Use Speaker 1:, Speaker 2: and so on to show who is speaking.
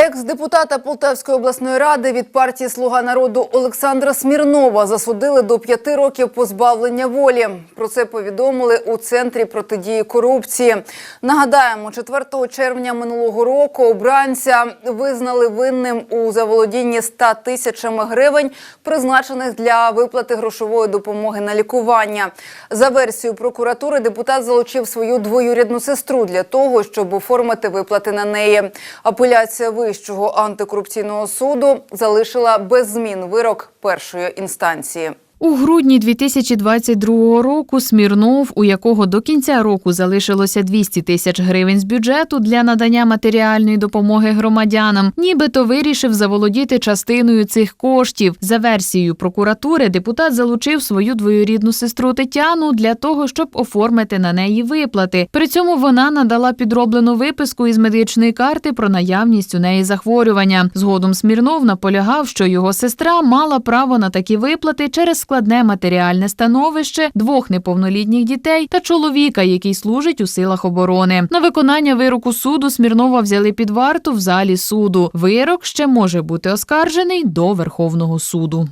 Speaker 1: Екс-депутата Полтавської обласної ради від партії Слуга народу Олександра Смірнова засудили до п'яти років позбавлення волі. Про це повідомили у центрі протидії корупції. Нагадаємо, 4 червня минулого року обранця визнали винним у заволодінні 100 тисячами гривень, призначених для виплати грошової допомоги на лікування. За версією прокуратури, депутат залучив свою двоюрідну сестру для того, щоб оформити виплати на неї. Апеляція Вищого антикорупційного суду залишила без змін вирок першої інстанції.
Speaker 2: У грудні 2022 року Смірнов, у якого до кінця року залишилося 200 тисяч гривень з бюджету для надання матеріальної допомоги громадянам, нібито вирішив заволодіти частиною цих коштів. За версією прокуратури, депутат залучив свою двоюрідну сестру Тетяну для того, щоб оформити на неї виплати. При цьому вона надала підроблену виписку із медичної карти про наявність у неї захворювання. Згодом Смірнов наполягав, що його сестра мала право на такі виплати через складне матеріальне становище, двох неповнолітніх дітей та чоловіка, який служить у силах оборони. На виконання вироку суду Смірнова взяли під варту в залі суду. Вирок ще може бути оскаржений до Верховного суду.